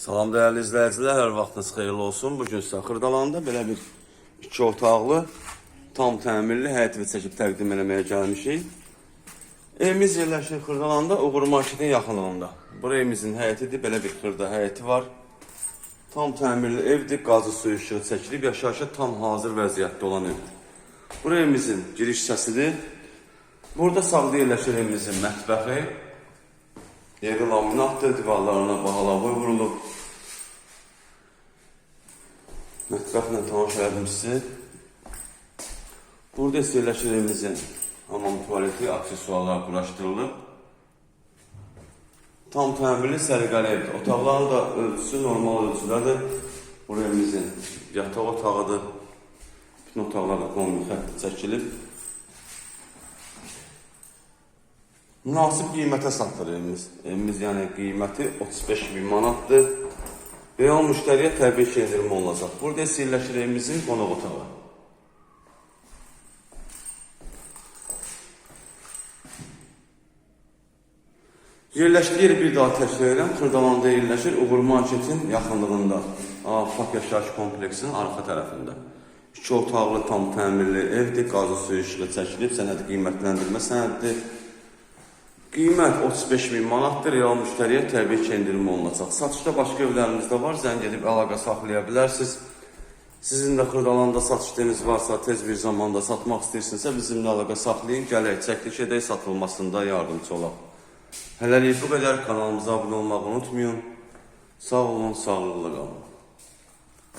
Salam değerli izləyicilər, hər vaxtınız xeyirli olsun. Bu gün sizə Xırdalanda belə bir iki otaqlı, tam təmirli həyət evi çəkib təqdim eləməyə gəlmişik. Evimiz yerləşir Xırdalanda, Uğur Marketin yaxınlığında. Bu evimizin həyətidir, belə bir xırda həyəti var. Tam təmirli evdir, qazı suyu işığı çəkilib, yaşayışa tam hazır vəziyyətdə olan evdir. Bu evimizin giriş hissəsidir. Burada sağda yerləşir evimizin mətbəxi. Yeri laminatdır, divarlarına bahalavoy vurulub. Mətbəxlə tanış elədim sizi. Burada isə evimizin hamam tualeti, aksesuarlar quraşdırılıb. Tam təmirli səliqəli evdir. Otaqların da ölçüsü normal ölçüdədir. Bu evimizin yataq otağıdır. Bütün otaqlar da kombi xətt çəkilib. Münasib qiymətə satılır evimiz. Evimiz yəni qiyməti 35 bin manatdır. Real müştəriyə təbii ki, endirim olunacaq. Burada isə yerləşir evimizin qonaq otağı. Yerləşdiyi yeri bir daha təkrar edirəm. Xırdalanda yerləşir Uğur Marketin yaxınlığında. Afaq yaşayış kompleksinin arxa tərəfində. İki otaqlı tam təmirli evdir. Qazı suyu işığı çəkilib. Sənədi qiymətləndirmə sənədidir. Qiymət 35 min manatdır. Real müştəriyə təbii ki, endirim olunacaq. Satışda başqa evlərimiz də var. Zəng edib əlaqə saxlaya bilərsiniz. Sizin də Xırdalanda satışdığınız varsa, tez bir zamanda satmaq istəyirsinizsə bizimlə əlaqə saxlayın. Gələk, çəkiliş edək, satılmasında yardımcı olaq. Hələlik bu qədər. Kanalımıza abunə olmağı unutmayın. Sağ olun, sağlıqla qalın.